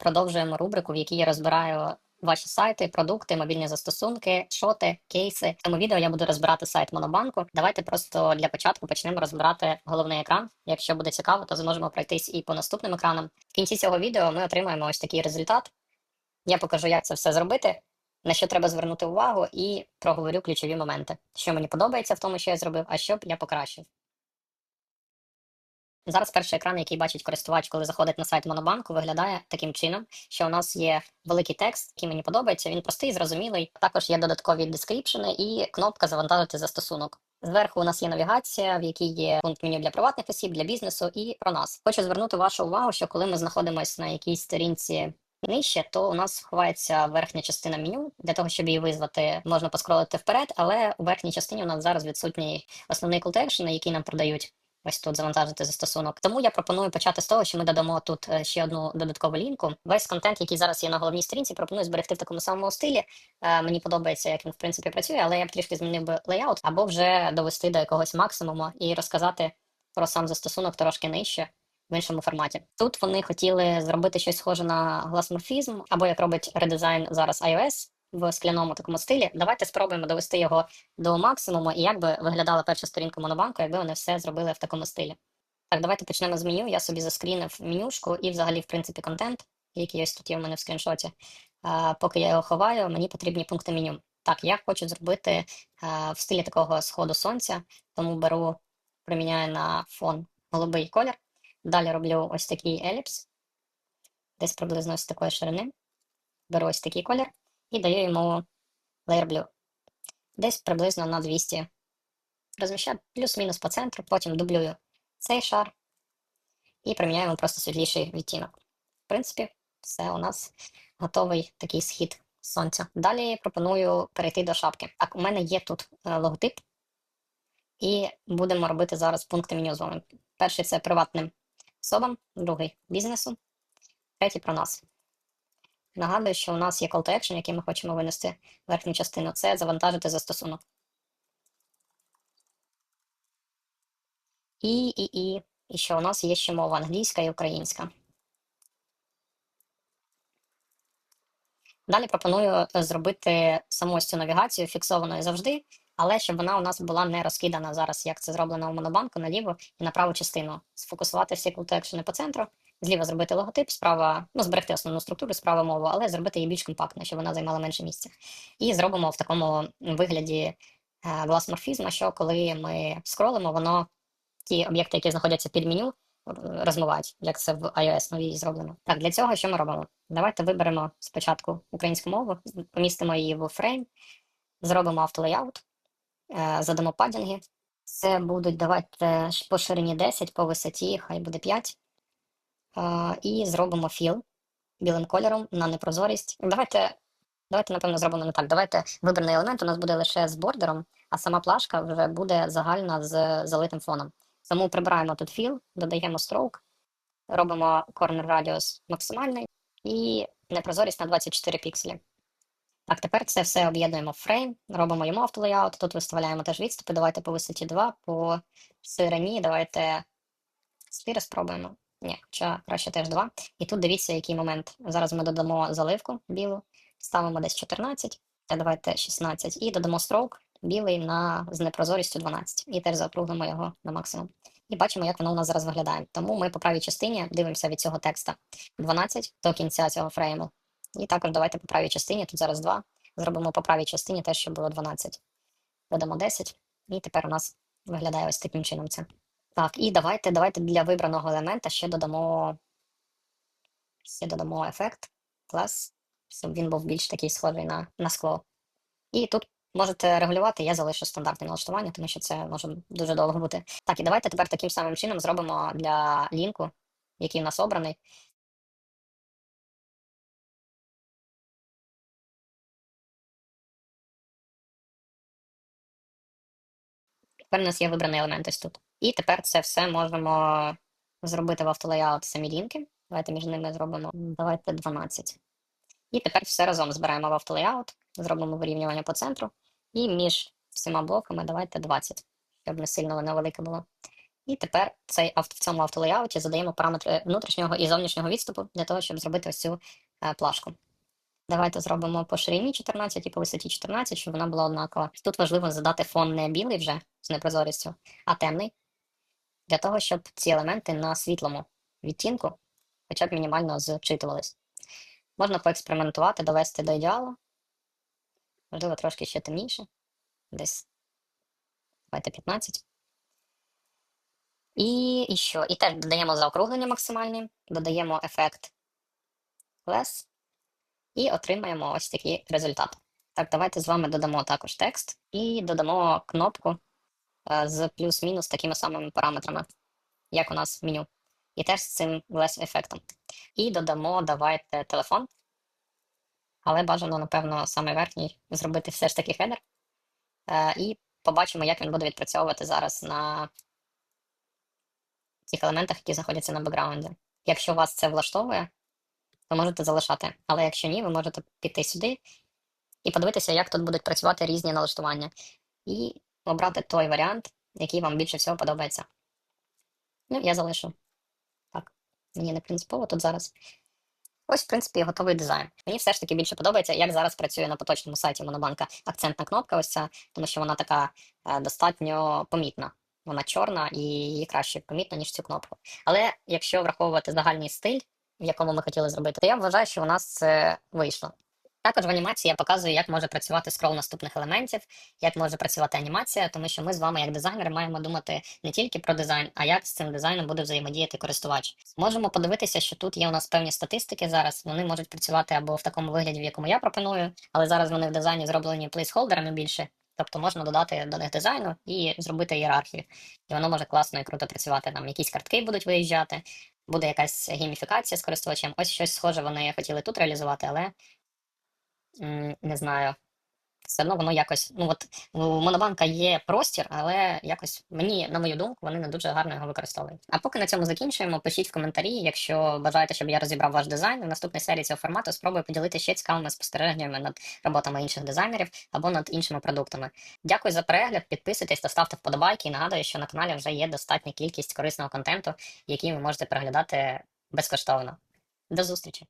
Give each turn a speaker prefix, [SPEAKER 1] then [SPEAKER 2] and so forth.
[SPEAKER 1] продовжуємо рубрику, в якій я розбираю ваші сайти, продукти, мобільні застосунки, шоти, кейси. В цьому відео я буду розбирати сайт Монобанку. Давайте просто для початку почнемо розбирати головний екран. Якщо буде цікаво, то зможемо пройтись і по наступним екранам. В кінці цього відео ми отримаємо ось такий результат. Я покажу, як це все зробити, на що треба звернути увагу, і проговорю ключові моменти, що мені подобається в тому, що я зробив, а що б я покращив. Зараз перший екран, який бачить користувач, коли заходить на сайт Монобанку, виглядає таким чином, що у нас є великий текст, який мені подобається. Він простий, зрозумілий. Також є додаткові дескріпшени і кнопка завантажити застосунок. Зверху у нас є навігація, в якій є пункт меню для приватних осіб, для бізнесу і про нас. Хочу звернути вашу увагу, що коли ми знаходимося на якійсь сторінці нижче, то у нас ховається верхня частина меню. Для того, щоб її визвати, можна поскролити вперед, але у верхній частині у нас зараз відсутній основний call який нам продають. Ось тут завантажити застосунок. Тому я пропоную почати з того, що ми додамо тут е, ще одну додаткову лінку. Весь контент, який зараз є на головній сторінці, пропоную зберегти в такому самому стилі. Е, мені подобається, як він в принципі працює, але я б трішки змінив би лейаут або вже довести до якогось максимуму і розказати про сам застосунок трошки нижче. В іншому форматі тут вони хотіли зробити щось схоже на гласморфізм, або як робить редизайн зараз iOS в скляному такому стилі. Давайте спробуємо довести його до максимуму, і як би виглядала перша сторінка монобанку, якби вони все зробили в такому стилі. Так, давайте почнемо з меню. Я собі заскрінив менюшку і взагалі, в принципі, контент, який ось тут є в мене в скріншоті. А, поки я його ховаю, мені потрібні пункти меню. Так, я хочу зробити а, в стилі такого сходу сонця, тому беру, приміняю на фон голубий колір. Далі роблю ось такий еліпс, десь приблизно ось такої ширини. Беру ось такий колір і даю йому layer blue. Десь приблизно на 200. Розміщаю плюс-мінус по центру, потім дублюю цей шар і приміняємо просто світліший відтінок. В принципі, все у нас готовий такий схід сонця. Далі пропоную перейти до шапки. Так, у мене є тут е, логотип, і будемо робити зараз пункти меню з вами. Перший це приватним особам, другий бізнесу, третій про нас. Нагадую, що у нас є call to action, який ми хочемо винести в верхню частину. Це завантажити застосунок. І, і, і, і що у нас є ще мова англійська і українська. Далі пропоную е, зробити саму ось цю навігацію фіксованою завжди, але щоб вона у нас була не розкидана зараз, як це зроблено у монобанку, наліво і на праву частину. Сфокусувати всі call to action по центру, зліва зробити логотип, справа, ну, зберегти основну структуру, справа мову, але зробити її більш компактно, щоб вона займала менше місця. І зробимо в такому вигляді е, гласморфізма, що коли ми скролимо, воно ті об'єкти, які знаходяться під меню, розмивають, як це в iOS новій зроблено. Так, для цього що ми робимо? Давайте виберемо спочатку українську мову, помістимо її в фрейм, зробимо автолейаут, е, задамо падінги. Це будуть давайте по ширині 10, по висоті, хай буде 5. І зробимо філ білим кольором на непрозорість. Давайте, давайте, напевно, зробимо не так. Давайте вибраний елемент у нас буде лише з бордером, а сама плашка вже буде загальна з залитим фоном. Тому прибираємо тут філ, додаємо stroke, робимо corner radius максимальний і непрозорість на 24 пікселі. Так, тепер це все об'єднуємо в фрейм, робимо йому автолейаут, тут виставляємо теж відступи, давайте по висоті 2, по ширині, давайте 4 спробуємо. Ні, хоча краще теж 2. І тут дивіться, який момент. Зараз ми додамо заливку білу, ставимо десь 14, та давайте 16, і додамо stroke білий на, з непрозорістю 12. І теж заокруглимо його на максимум. І бачимо, як воно у нас зараз виглядає. Тому ми по правій частині дивимося від цього текста 12 до кінця цього фрейму. І також давайте по правій частині, тут зараз 2. Зробимо по правій частині теж, щоб було 12. Додамо 10. І тепер у нас виглядає ось таким чином це. Так, і давайте давайте для вибраного елемента ще додамо ще додамо ефект клас, щоб він був більш такий схожий на, на скло. І тут можете регулювати, я залишу стандартне налаштування, тому що це може дуже довго бути. Так, і давайте тепер таким самим чином зробимо для лінку, який в нас обраний. Тепер у нас є вибраний елемент ось тут. І тепер це все можемо зробити в автолейаут самі лінки. Давайте між ними зробимо. Давайте 12. І тепер все разом збираємо в автолейаут, зробимо вирівнювання по центру. І між всіма блоками давайте 20, щоб не сильно воно велике було. І тепер цей в цьому автолеяуті задаємо параметри внутрішнього і зовнішнього відступу для того, щоб зробити ось цю е, плашку. Давайте зробимо по ширині 14 і по висоті 14, щоб вона була однакова. Тут важливо задати фон не білий вже з непрозорістю, а темний, для того, щоб ці елементи на світлому відтінку хоча б мінімально зчитувались. Можна поекспериментувати, довести до ідеалу. Можливо, трошки ще темніше. Десь. Давайте 15. І, і що? І теж додаємо заокруглення максимальне, додаємо ефект less і отримаємо ось такий результат. Так, давайте з вами додамо також текст і додамо кнопку з плюс-мінус такими самими параметрами, як у нас в меню. І теж з цим less ефектом. І додамо, давайте телефон. Але бажано, напевно, саме верхній зробити все ж таки хедер. Е, і побачимо, як він буде відпрацьовувати зараз на тих елементах, які знаходяться на бекграунді. Якщо вас це влаштовує, ви можете залишати. Але якщо ні, ви можете піти сюди і подивитися, як тут будуть працювати різні налаштування. І обрати той варіант, який вам більше всього подобається. Ну, я залишу. Так, мені не принципово тут зараз. Ось, в принципі, готовий дизайн. Мені все ж таки більше подобається, як зараз працює на поточному сайті Монобанка акцентна кнопка, ось ця, тому що вона така е, достатньо помітна. Вона чорна і її краще помітно, ніж цю кнопку. Але якщо враховувати загальний стиль, в якому ми хотіли зробити, то я вважаю, що у нас це вийшло. Також в анімації я показую, як може працювати скрол наступних елементів, як може працювати анімація, тому що ми з вами, як дизайнери, маємо думати не тільки про дизайн, а як з цим дизайном буде взаємодіяти користувач. Можемо подивитися, що тут є у нас певні статистики зараз. Вони можуть працювати або в такому вигляді, в якому я пропоную, але зараз вони в дизайні зроблені плейсхолдерами більше. Тобто можна додати до них дизайну і зробити ієрархію. І воно може класно і круто працювати. Там якісь картки будуть виїжджати, буде якась гейміфікація з користувачем. Ось щось схоже вони хотіли тут реалізувати, але не знаю. Все одно воно якось, ну от у Монобанка є простір, але якось мені, на мою думку, вони не дуже гарно його використовують. А поки на цьому закінчуємо, пишіть в коментарі, якщо бажаєте, щоб я розібрав ваш дизайн. У наступній серії цього формату спробую поділити ще цікавими спостереженнями над роботами інших дизайнерів або над іншими продуктами. Дякую за перегляд, підписуйтесь та ставте вподобайки. І нагадую, що на каналі вже є достатня кількість корисного контенту, який ви можете переглядати безкоштовно. До зустрічі!